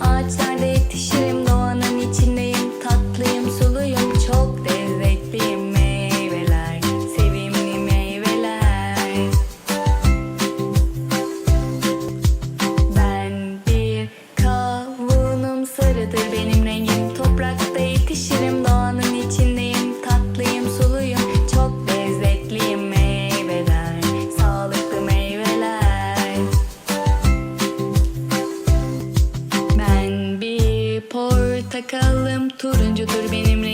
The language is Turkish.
Ağaçlarda yetişirim. sakalım turuncudur benimle.